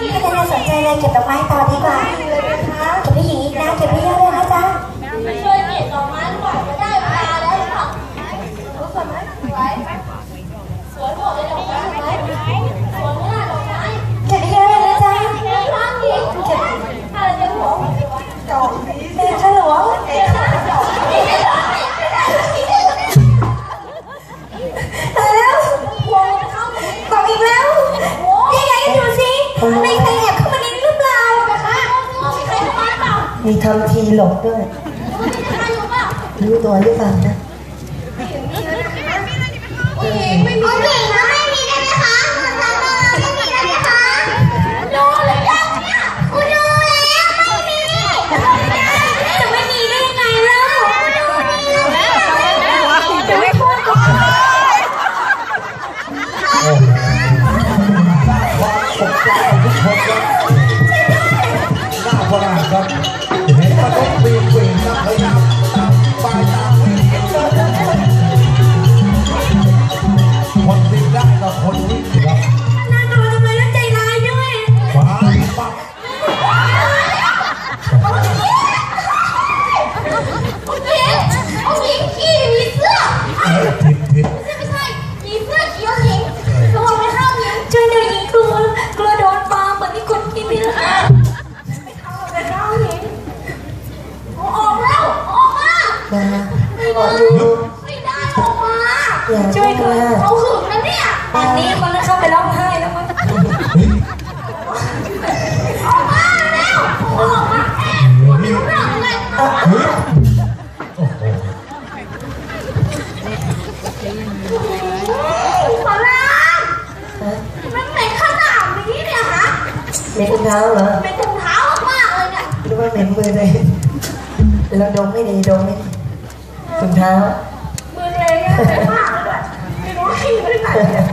พี่จะสนใจเลยเก็บดอกไม้ต่อดีกว่า มีทำทีหลบด้วยมีใครอยู่เปล่ารู้ตัวหรือเปล่านะ ช่วยหน่อยหญิงกลัวกลัวโดนปลาเหมือนที่คนกินนี่แหละ ไม่เข้าไม่เข้าหญิงออกแล้วออกมานะไม่ได้ไม่ได้ออกมาอย่าช่วยด้วยเขาหึงนะเนี่ยป่านนี้คนนั้นเข้าไปร้องไห้แล้วมั้งเฮ้ยออกมาแล้วออกมาแอบไม่รู้เรื่องเลย เฮ้ยโอ้โห สารามมันเหม็นขนาดนี้เนี่ยฮะ เหม็นเท้าเหรอเป็นถุงเท้ามากเลยเนี่ยหรือว่าเหม็นมือเลยเราดมไม่ดีดมไม่ดีถุงเท้ามือเลยเนี่ยเป็นมากเลยไม่รู้ขี้ไปไหนเนี่ย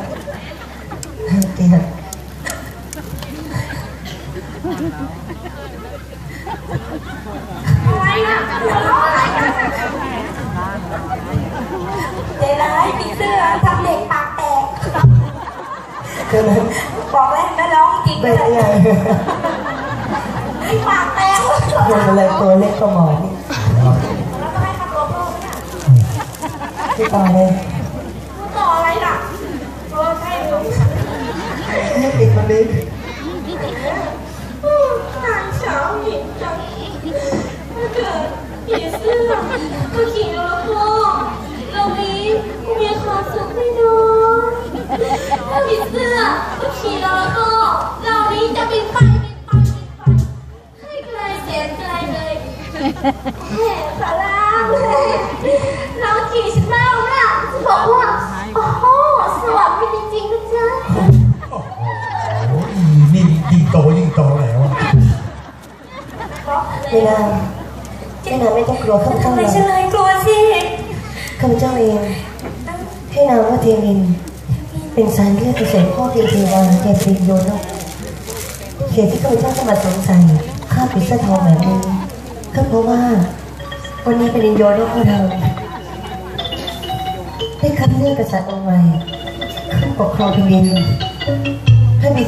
เตียอะไรนะหัวเราะอะไรกันใจร้ายผีเสื้อทำเด็กปากแตกคือมันบอกแล้วนะ ร้องจริงเป็เลนยยังไปากแตกมันอะไรตัวเล็กกว่าหมอนี่แล้วก็ให้คำตัวเพิ่มเนี่ยที่ต่อเลยต่ออะไรล่ะเออใช่เลยนี่ติดมันเลยนางสาวหญิงจังถ้าเกิดผีเสื้อก็ขี่แล้วก็เรามีมีความสุขไม่น้อยถ้าผีเสื้อก็ขี่แล้วก็ นี้จะบินไปบินไปบินไปให้ไกลแสนไกลเลยแหมสารามเราขี่ฉันมาแล้วนะจะบอกว่าโอ้โหสวัสดีจริงๆนะจ๊ะโอ้โหนี่ยิ่งโตยิ่งโตแล้วอะไม่นานไม่นานไม่ต้องกลัวข้าพทำเจ้าไมเลยฉันเลยกลัวสิข้าพเจ้าเองให้นามว่าเทวิน เป็นสายเลือดเกษตรพ่อเทวาเทวินโยนก เหตุที่ข้าพเจ้าต้องมาสงสัยข้าปิดเสื้อทองแบบนี้ก็เพราะว่า วันนี้เป็นอินโยนของเราได้คัดเลือกกษัตริย์องค์ใหม่ขึ้นปกครองแผ่นดิน